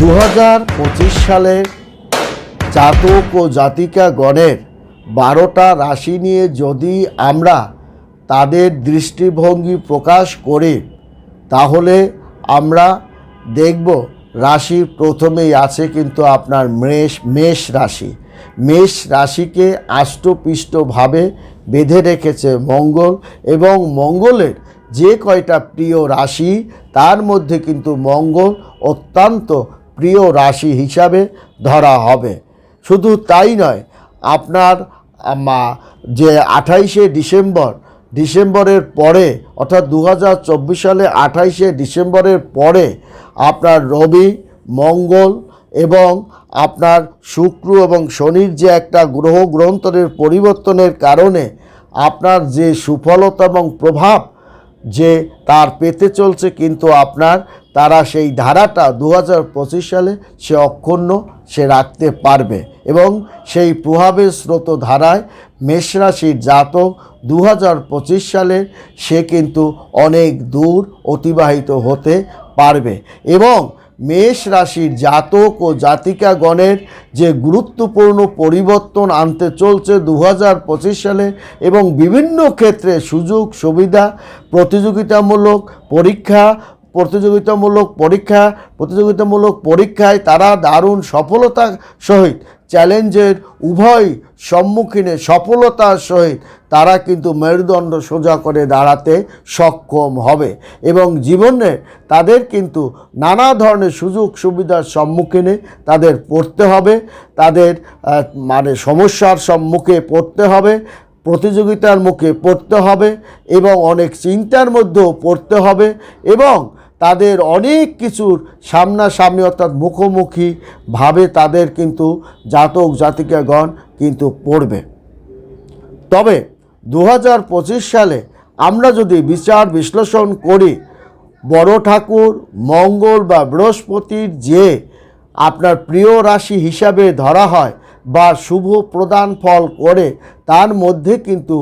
দু হাজার পঁচিশ সালে জাতক ও জাতিকা গণের বারোটা রাশি নিয়ে যদি আমরা তাদের দৃষ্টিভঙ্গি প্রকাশ করি, তাহলে আমরা দেখব রাশির প্রথমেই আছে কিন্তু আপনার মেষ মেষ রাশি। মেষ রাশিকে আষ্টপৃষ্টভাবে বেঁধে রেখেছে মঙ্গল এবং মঙ্গলের যে কয়টা প্রিয় রাশি, তার মধ্যে কিন্তু মঙ্গল অত্যন্ত প্রিয় রাশি হিসাবে ধরা হবে। শুধু তাই নয় আপনার আমা, যে আঠাইশে ডিসেম্বর ডিসেম্বরের পরে অর্থাৎ দু হাজার চব্বিশ সালে আঠাইশে ডিসেম্বরের পরে আপনার রবি মঙ্গল এবং আপনার শুক্র এবং শনির যে একটা গ্রহ গ্রন্থনের পরিবর্তনের কারণে আপনার যে সুফলতা এবং প্রভাব যে তার পেতে চলছে, কিন্তু আপনার তারা সেই ধারাটা দু হাজার পঁচিশ সালে সে অক্ষুণ্ণ সে রাখতে পারবে এবং সেই প্রভাবের স্রোত ধারায় মেষরাশির জাতক দু হাজার পঁচিশ সালে সে কিন্তু অনেক দূর অতিবাহিত হতে পারবে এবং মেষ রাশির জাতক ও জাতিকাগণের যে গুরুত্বপূর্ণ পরিবর্তন আনতে চলছে দু হাজার পঁচিশ সালে এবং বিভিন্ন ক্ষেত্রে সুযোগ, সুবিধা, প্রতিযোগিতামূলক পরীক্ষা প্রতিযোগিতামূলক পরীক্ষা, প্রতিযোগিতামূলক পরীক্ষায় তারা দারুণ সফলতা সহিত চ্যালেঞ্জের উভয় সম্মুখীনে সফলতার সহিত তারা কিন্তু মেরুদণ্ড সোজা করে দাঁড়াতে সক্ষম হবে। এবং জীবনে তাদের কিন্তু নানা ধরনের সুযোগ সুবিধার সম্মুখীনে তাদের পড়তে হবে। তাদের মানে সমস্যার সম্মুখে পড়তে হবে, প্রতিযোগিতার মুখে পড়তে হবে এবং অনেক চিন্তার মধ্যেও পড়তে হবে এবং তাদের অনেক কিছুর সামনাসামনি অর্থাৎ মুখোমুখিভাবে তাদের কিন্তু জাতক জাতিকাগণ কিন্তু পড়বে। তবে দু হাজার পঁচিশ সালে আমরা যদি বিচার বিশ্লেষণ করি, বড় ঠাকুর, মঙ্গল বা বৃহস্পতির যে আপনার প্রিয় রাশি হিসাবে ধরা হয় বা শুভ প্রদান ফল করে, তার মধ্যে কিন্তু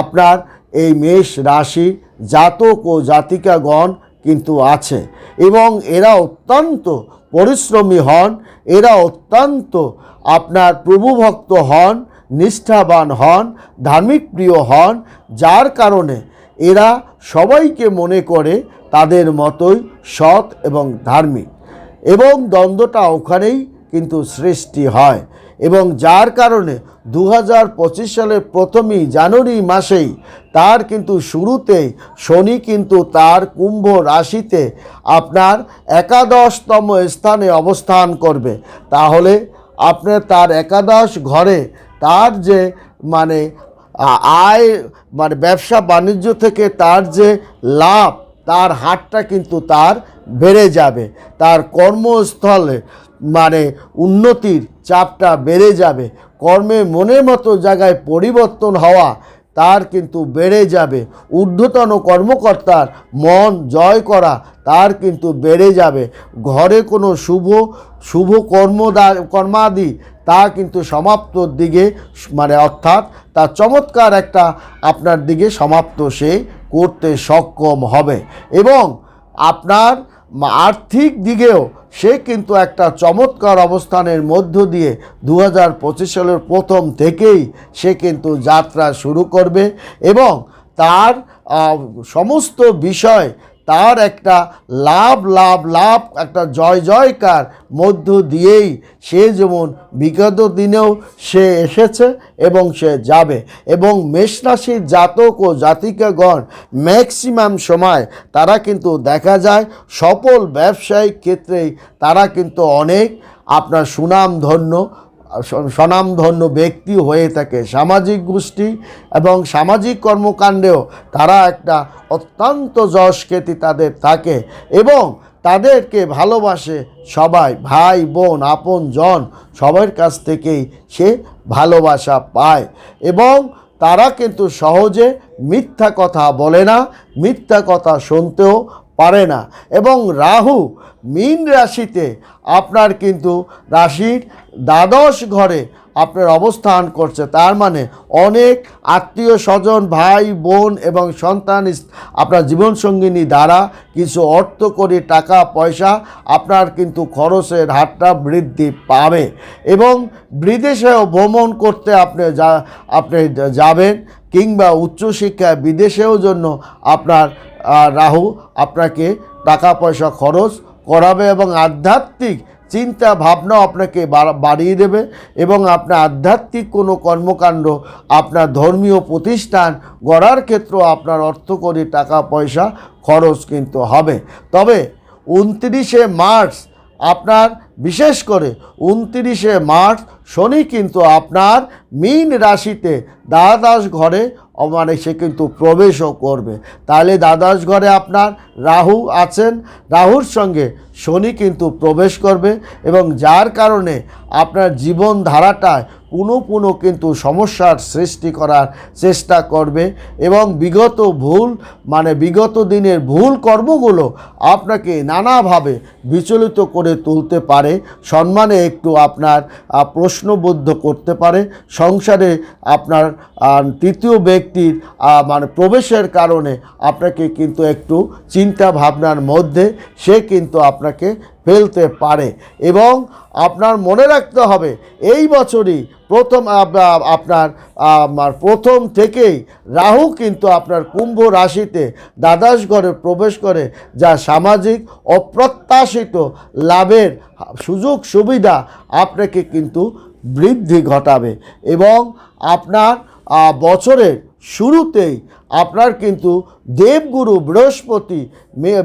আপনার এই মেষ রাশি জাতক ও জাতিকাগণ কিন্তু আছে। এবং এরা অত্যন্ত পরিশ্রমী হন, এরা অত্যন্ত আপনার প্রভুভক্ত হন, নিষ্ঠাবান হন ধার্মিক প্রিয় হন, যার কারণে এরা সবাইকে মনে করে তাদের মতোই সৎ এবং ধার্মিক। এবং দ্বন্দ্বটা ওখানেই কিন্তু সৃষ্টি হয়। এবং যার কারণে দু হাজার পঁচিশ সালের প্রথমেই জানুয়ারি মাসেই তার কিন্তু শুরুতেই শনি কিন্তু তার কুম্ভ রাশিতে আপনার একাদশতম স্থানে অবস্থান করবে। তাহলে আপনার তার একাদশ ঘরে তার যে মানে আয় মানে ব্যবসা বাণিজ্য থেকে তার যে লাভ, তার হারটা কিন্তু তার বেড়ে যাবে। তার কর্মস্থলে মানে উন্নতির চাপটা বেড়ে যাবে। কর্মে মনের মতো জায়গায় পরিবর্তন হওয়া তার কিন্তু বেড়ে যাবে। ঊর্ধ্বতন কর্মকর্তার মন জয় করা তার কিন্তু বেড়ে যাবে। ঘরে কোনো শুভ শুভ কর্মদা কর্মাদি তা কিন্তু সমাপ্তর দিকে মানে অর্থাৎ তার চমৎকার একটা আপনার দিকে সমাপ্ত সে করতে সক্ষম হবে। এবং আপনার আর্থিক দিকেও সে কিন্তু একটা চমৎকার অবস্থানের মধ্য দিয়ে দু হাজার পঁচিশ সালের প্রথম থেকেই সে কিন্তু যাত্রা শুরু করবে এবং তার সমস্ত বিষয় তার একটা লাভ লাভ লাভ, একটা জয়, জয়কার মধ্য দিয়েই সে যেমন বিগত দিনেও সে এসেছে এবং সে যাবে। এবং মেষরাশির জাতক ও জাতিকাগণ ম্যাক্সিমাম সময় তারা কিন্তু দেখা যায়, সফল ব্যবসায়িক ক্ষেত্রেই তারা কিন্তু অনেক আপনার সুনামধন্য স- স্বনামধন্য ব্যক্তি হয়ে থাকে। সামাজিক গোষ্ঠী এবং সামাজিক কর্মকাণ্ডেও তারা একটা অত্যন্ত যশ খ্যাতি তাদের থাকে এবং তাদেরকে ভালোবাসে সবাই, ভাই, বোন, আপন, জন, সবার কাছ থেকেই সে ভালোবাসা পায় এবং তারা কিন্তু সহজে মিথ্যা কথা বলে না, মিথ্যা কথা শুনতেও পারে না। এবং রাহু মীন রাশিতে আপনার কিন্তু রাশির দ্বাদশ ঘরে আপনার অবস্থান করছে। তার মানে অনেক আত্মীয় স্বজন, ভাই, বোন এবং সন্তান আপনার জীবনসঙ্গিনী দ্বারা কিছু অর্থ করে টাকা, পয়সা আপনার কিন্তু খরচের হারটা বৃদ্ধি পাবে। এবং বিদেশেও ভ্রমণ করতে আপনি যা আপনি যাবেন কিংবা উচ্চশিক্ষায় বিদেশেও জন্য আপনার রাহু আপনাকে টাকা পয়সা খরচ করাবে এবং আধ্যাত্মিক চিন্তা ভাবনা আপনাকে বাড়া- বাড়িয়ে দেবে এবং আপনার আধ্যাত্মিক কোনো কর্মকাণ্ড, আপনার ধর্মীয় প্রতিষ্ঠান গড়ার ক্ষেত্রেও আপনার অর্থ করে টাকা পয়সা খরচ কিন্তু হবে। তবে উনত্রিশে মার্চ আপনার বিশেষ করে উনত্রিশে মার্চ শনি কিন্তু আপনার মীন রাশিতে দ্বাদশ ঘরে মানে সে কিন্তু প্রবেশও করবে। তাহলে দ্বাদশ ঘরে আপনার রাহু আছেন। রাহুর সঙ্গে শনি কিন্তু প্রবেশ করবে এবং যার কারণে আপনার জীবনধারাটায় পুনঃ পুনঃ কিন্তু সমস্যার সৃষ্টি করার চেষ্টা করবে এবং বিগত ভুল মানে বিগত দিনের ভুল কর্মগুলো আপনাকে নানাভাবে বিচলিত করে তুলতে পারে। সম্মানে একটু আপনার প্রশ্নবদ্ধ করতে পারে। সংসারে আপনার তৃতীয় ব্যক্তির মানে প্রবেশের কারণে আপনাকে কিন্তু একটু চিন্তা ভাবনার মধ্যে সে কিন্তু আপনাকে ফেলতে পারে। এবং আপনার মনে রাখতে হবে, এই বছরই প্রথম আপ- আপ- আপনার, আমার প্রথম থেকেই রাহু কিন্তু আপনার কুম্ভ রাশিতে দ্বাদশ ঘরে প্রবেশ করে, যা সামাজিক অপ্রত্যাশিত লাভের সুযোগ সুবিধা আপনাকে কিন্তু বৃদ্ধি ঘটাবে। এবং আপনার বছরের শুরুতেই আপনার কিন্তু দেবগুরু বৃহস্পতি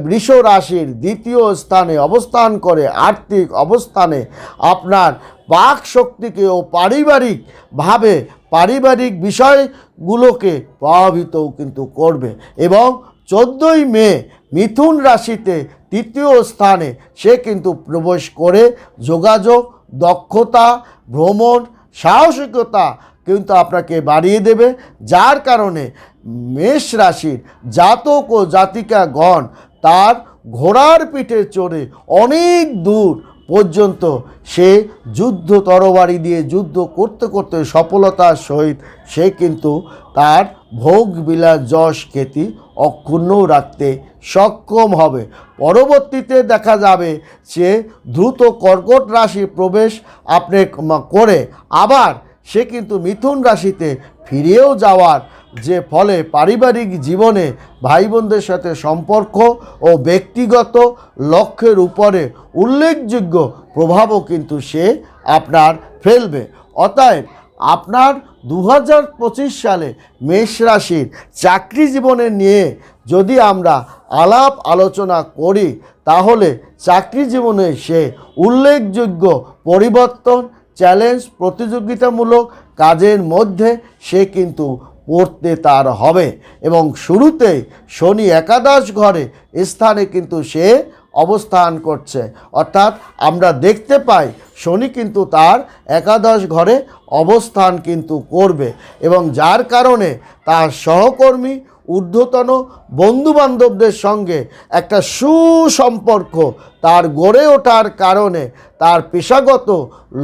বৃষ রাশির দ্বিতীয় স্থানে অবস্থান করে আর্থিক অবস্থানে আপনার বাক শক্তিকে ও পারিবারিকভাবে পারিবারিক বিষয়গুলোকে প্রভাবিতও কিন্তু করবে এবং চোদ্দোই মে মিথুন রাশিতে তৃতীয় স্থানে সে কিন্তু প্রবেশ করে যোগাযোগ, দক্ষতা, ভ্রমণ, সাহসিকতা কিন্তু আপনাকে বাড়িয়ে দেবে, যার কারণে মেষ রাশির জাতক ও জাতিকাগণ তার ঘোড়ার পিঠে চড়ে অনেক দূর পর্যন্ত সে যুদ্ধ তরবারি দিয়ে যুদ্ধ করতে করতে সফলতার সহিত সে কিন্তু তার ভোগ বিলাস যশ খ্যাতি অক্ষুণ্ণ রাখতে সক্ষম হবে। পরবর্তীতে দেখা যাবে সে দ্রুত কর্কট রাশি প্রবেশ আপনি করে আবার সে কিন্তু মিথুন রাশিতে ফিরেও যাওয়ার যে ফলে পারিবারিক জীবনে ভাই বোনদের সাথে সম্পর্ক ও ব্যক্তিগত লক্ষ্যের উপরে উল্লেখযোগ্য প্রভাবও কিন্তু সে আপনার ফেলবে। অতএব আপনার দু হাজার পঁচিশ সালে মেষ রাশির চাকরি জীবনে নিয়ে যদি আমরা আলাপ আলোচনা করি, তাহলে চাকরি জীবনে সে উল্লেখযোগ্য পরিবর্তন চ্যালেঞ্জ প্রতিযোগিতামূলক কাজের মধ্যে সে কিন্তু পড়তে তার হবে। এবং শুরুতেই শনি একাদশ ঘরে স্থানে কিন্তু সে অবস্থান করছে। অর্থাৎ আমরা দেখতে পাই শনি কিন্তু তার একাদশ ঘরে অবস্থান কিন্তু করবে। এবং যার কারণে তার সহকর্মী ঊর্ধ্বতন বন্ধুবান্ধবদের সঙ্গে একটা সুসম্পর্ক তার গড়ে ওঠার কারণে তার পেশাগত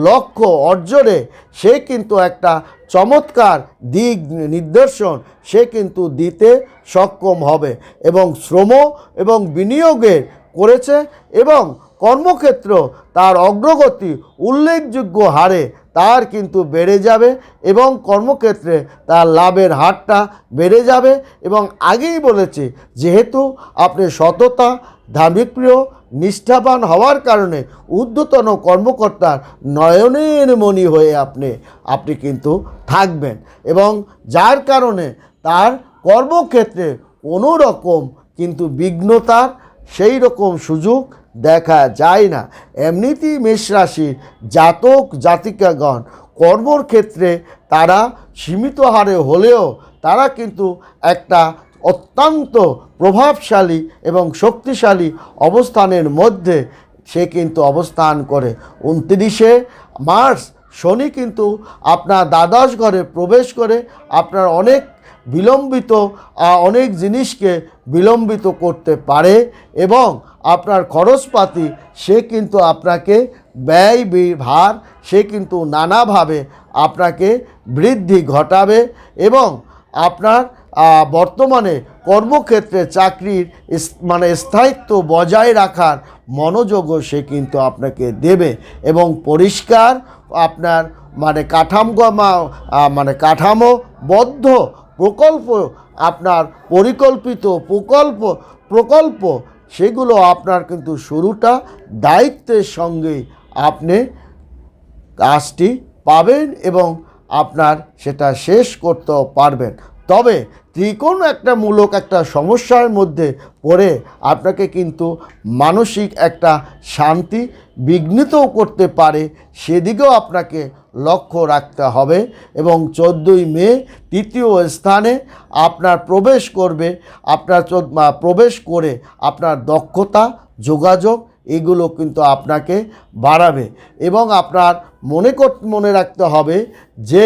লক্ষ্য অর্জনে সে কিন্তু একটা চমৎকার দিক নির্দেশন সে কিন্তু দিতে সক্ষম হবে এবং শ্রম এবং বিনিয়োগের করেছে এবং কর্মক্ষেত্র, তার অগ্রগতি, উল্লেখযোগ্য হারে তার কিন্তু বেড়ে যাবে এবং কর্মক্ষেত্রে তার লাভের হারটা বেড়ে যাবে এবং আগেই বলেছি, যেহেতু আপনি সততা ধার্মিকপ্রিয় নিষ্ঠাবান হওয়ার কারণে ঊর্ধ্বতন কর্মকর্তার নয়নের মণি হয়ে আপনি আপনি কিন্তু থাকবেন এবং যার কারণে তার কর্মক্ষেত্রে কোনো রকম কিন্তু বিঘ্নতার, সেই রকম সুযোগ দেখা যায় না। এমনিতেই মেষ রাশির জাতক জাতিকাগণ কর্মর ক্ষেত্রে তারা সীমিত হারে হলেও তারা কিন্তু একটা অত্যন্ত প্রভাবশালী এবং শক্তিশালী অবস্থানের মধ্যে সে কিন্তু অবস্থান করে। উনত্রিশে মার্চ শনি কিন্তু আপনার দ্বাদশ ঘরে প্রবেশ করে আপনার অনেক বিলম্বিত অনেক জিনিসকে বিলম্বিত করতে পারে এবং আপনার খরচপাতি, সে কিন্তু আপনাকে ব্যয় বি- ভার, সে কিন্তু নানাভাবে আপনাকে বৃদ্ধি ঘটাবে এবং আপনার বর্তমানে কর্মক্ষেত্রে চাকরির মানে স্থায়িত্ব বজায় রাখার মনোযোগও সে কিন্তু আপনাকে দেবে এবং পরিষ্কার আপনার মানে কাঠামো মানে কাঠামোবদ্ধ প্রকল্প, আপনার পরিকল্পিত প্রকল্প প্রকল্প সেগুলো আপনার কিন্তু শুরুটা দায়িত্বের সঙ্গে আপনি কাজটি পাবেন এবং আপনার সেটা শেষ করতেও পারবেন। তবে ত্রিকোণ একটা মূলক একটা সমস্যার মধ্যে পড়ে আপনাকে কিন্তু মানসিক একটা শান্তি বিঘ্নিতও করতে পারে, সেদিকেও আপনাকে লক্ষ্য রাখতে হবে এবং চোদ্দোই মে তৃতীয় স্থানে আপনার প্রবেশ করবে, আপনার প্রবেশ করে আপনার দক্ষতা, যোগাযোগ, এগুলো কিন্তু আপনাকে বাড়াবে এবং আপনার মনে মনে রাখতে হবে যে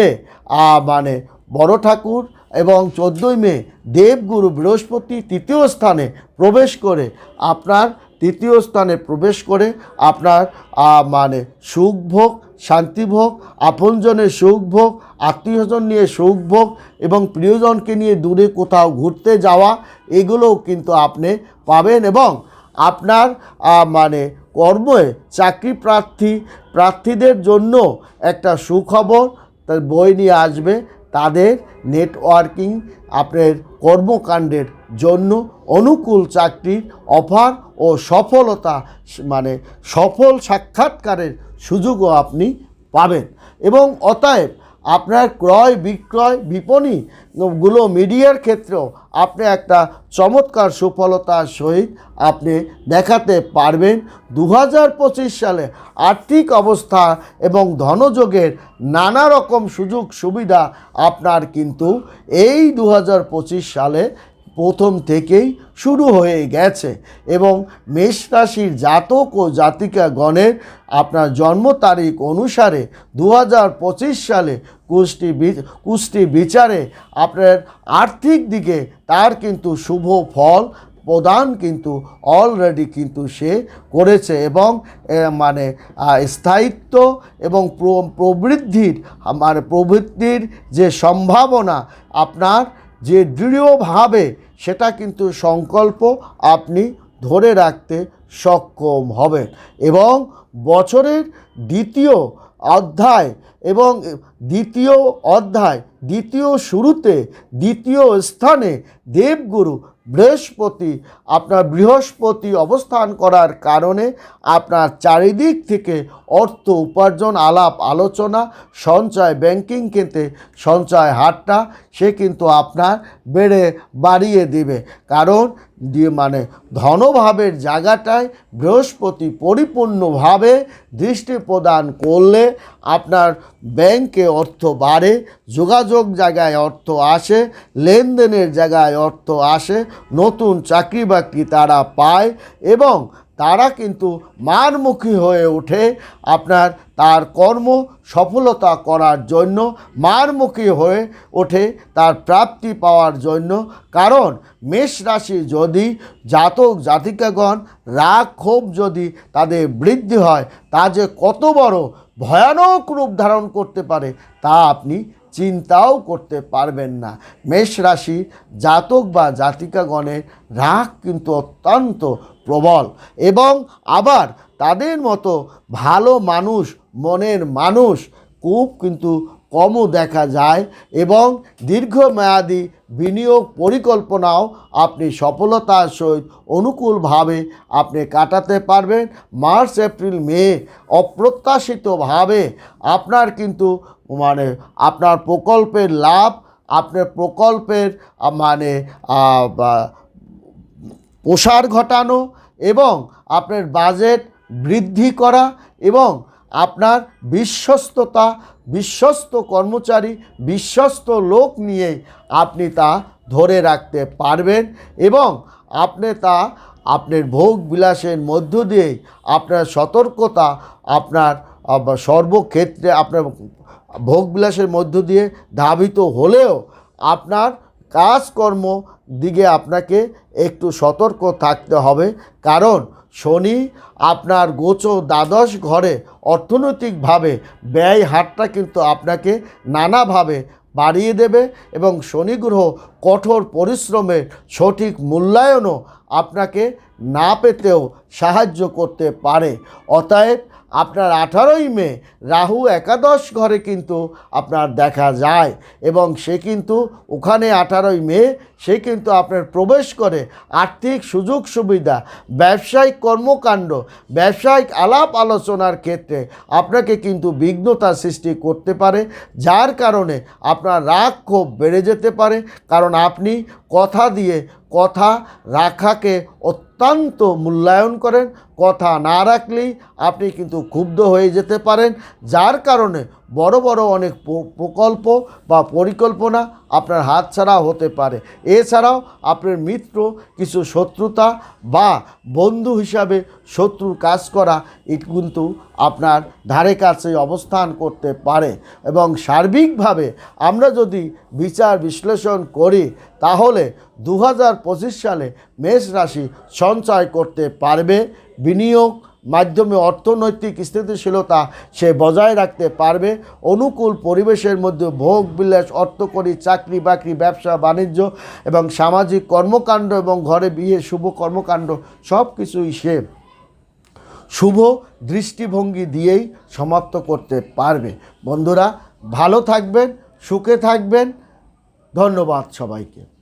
মানে বড় ঠাকুর এবং চোদ্দোই মে দেবগুরু বৃহস্পতি তৃতীয় স্থানে প্রবেশ করে আপনার তৃতীয় স্থানে প্রবেশ করে আপনার মানে সুখভোগ, শান্তিভোগ আপনজনের সুখ সুখভোগ আত্মীয়স্বজন নিয়ে সুখভোগ এবং প্রিয়জনকে নিয়ে দূরে কোথাও ঘুরতে যাওয়া, এগুলোও কিন্তু আপনি পাবেন এবং আপনার মানে কর্মে চাকরি প্রার্থী, প্রার্থীদের জন্য একটা সুখবর, তার বই নিয়ে আসবে, তাদের নেটওয়ার্কিং আপনার কর্মকাণ্ডের জন্য অনুকূল চাকরির অফার ও সফলতা মানে সফল সাক্ষাৎকারের সুযোগও আপনি পাবেন। এবং অতএব আপনার ক্রয় বিক্রয় বিপণীগুলো মিডিয়ার ক্ষেত্রেও আপনি একটা চমৎকার সফলতার সহিত আপনি দেখাতে পারবেন। দু হাজার পঁচিশ সালে আর্থিক অবস্থা এবং ধনযোগের নানা রকম সুযোগ সুবিধা আপনার কিন্তু এই দু হাজার পঁচিশ সালে প্রথম থেকেই শুরু হয়ে গেছে এবং মেষ রাশির জাতক ও জাতিকাগণের আপনার জন্ম তারিখ অনুসারে দু হাজার পঁচিশ সালে কুষ্টি কুষ্টি বিচারে আপনার আর্থিক দিকে তার কিন্তু শুভ ফল প্রদান কিন্তু অলরেডি কিন্তু সে করেছে এবং মানে স্থায়িত্ব এবং প্রবৃদ্ধির মানে প্রবৃদ্ধির যে সম্ভাবনা আপনার যে দৃঢ়ভাবে সেটা কিন্তু সংকল্প আপনি ধরে রাখতে সক্ষম হবেন। এবং বছরের দ্বিতীয় অধ্যায় এবং দ্বিতীয় অধ্যায়, দ্বিতীয় শুরুতে দ্বিতীয় স্থানে দেবগুরু বৃহস্পতি আপনার বৃহস্পতি অবস্থান করার কারণে আপনার চারিদিক থেকে অর্থ উপার্জন, আলাপ, আলোচনা, সঞ্চয় ব্যাংকিং কেন্দ্রে সঞ্চয় হারটা সে কিন্তু আপনার বেড়ে বাড়িয়ে দিবে। কারণ দিয়ে মানে ধনভাবের জায়গাটায় বৃহস্পতি পরিপূর্ণভাবে দৃষ্টি প্রদান করলে আপনার ব্যাংকে অর্থ বাড়ে, যোগাযোগ জায়গায় অর্থ আসে, লেনদেনের জায়গায় অর্থ আসে, নতুন চাকরি বাকরি তারা পায় এবং তারা কিন্তু মারমুখী হয়ে ওঠে আপনার তার কর্ম সফলতা করার জন্য মারমুখী হয়ে ওঠে, তার প্রাপ্তি পাওয়ার জন্য। কারণ মেষ রাশি যদি জাতক জাতিকাগণ রাগ ক্ষোভ যদি তাদের বৃদ্ধি হয়, তা যে কত বড় ভয়ানক রূপ ধারণ করতে পারে, তা আপনি চিন্তাও করতে পারবেন না। মেষ রাশি জাতক বা জাতিকাগণের রাগ কিন্তু অত্যন্ত প্রবল এবং আবার তাদের মতো ভালো মানুষ, মনের মানুষ, খুব কিন্তু কমও দেখা যায় এবং দীর্ঘমেয়াদী বিনিয়োগ পরিকল্পনাও আপনি সফলতার সহিত অনুকূলভাবে আপনি কাটাতে পারবেন। মার্চ, এপ্রিল, মে অপ্রত্যাশিতভাবে আপনার কিন্তু মানে আপনার প্রকল্পের লাভ, আপনার প্রকল্পের মানে প্রসার ঘটানো এবং আপনার বাজেট বৃদ্ধি করা এবং আপনার বিশ্বস্ততা বিশ্বস্ত কর্মচারী, বিশ্বস্ত লোক নিয়ে আপনি তা ধরে রাখতে পারবেন এবং আপনি তা আপনার ভোগ বিলাসের মধ্য দিয়ে আপনার সতর্কতা আপনার সর্বক্ষেত্রে আপনার ভোগ বিলাসের মধ্য দিয়ে ধাবিত হলেও আপনার কাজকর্ম দিকে আপনাকে একটু সতর্ক থাকতে হবে। কারণ শনি আপনার গোচ দ্বাদশ ঘরে অর্থনৈতিকভাবে ব্যয় হারটা কিন্তু আপনাকে নানাভাবে বাড়িয়ে দেবে এবং শনি গ্রহ কঠোর পরিশ্রমের সঠিক মূল্যায়নও আপনাকে না পেতেও সাহায্য করতে পারে। অতএব আপনার আঠারোই মে রাহু একাদশ ঘরে কিন্তু আপনার দেখা যায় এবং সে কিন্তু ওখানে আঠারোই মে, সে কিন্তু আপনার প্রবেশ করে আর্থিক সুযোগ সুবিধা, ব্যবসায়িক কর্মকাণ্ড, ব্যবসায়িক আলাপ আলোচনার ক্ষেত্রে আপনাকে কিন্তু বিঘ্নতা সৃষ্টি করতে পারে, যার কারণে আপনার রাগ ক্ষোভ বেড়ে যেতে পারে। কারণ আপনি কথা দিয়ে কথা রাখাকে অত্যন্ত মূল্যায়ন করেন। কথা না রাখলেই আপনি কিন্তু ক্ষুব্ধ হয়ে যেতে পারেন। যার কারণে বড় বড় অনেক প্রকল্প বা পরিকল্পনা আপনার হাতছাড়া হতে পারে। এছাড়াও আপনার মিত্র, কিছু শত্রুতা বা বন্ধু হিসাবে শত্রুর কাজ করা, এটি কিন্তু আপনার ধারে কাছে অবস্থান করতে পারে। এবং সার্বিকভাবে আমরা যদি বিচার বিশ্লেষণ করি, তাহলে দু হাজার পঁচিশ সালে মেষ রাশি সঞ্চয় করতে পারবে। বিনিয়োগ মাধ্যমে অর্থনৈতিক স্থিতিশীলতা সে বজায় রাখতে পারবে। অনুকূল পরিবেশের মধ্যে ভোগ, বিলাস, অর্থকরী চাকরি বাকরি, ব্যবসা, বাণিজ্য এবং সামাজিক কর্মকাণ্ড এবং ঘরে বিয়ে, শুভ কর্মকাণ্ড সব কিছুই সে শুভ দৃষ্টিভঙ্গি দিয়েই সমাপ্ত করতে পারবে। বন্ধুরা, ভালো থাকবেন, সুখে থাকবেন। ধন্যবাদ সবাইকে।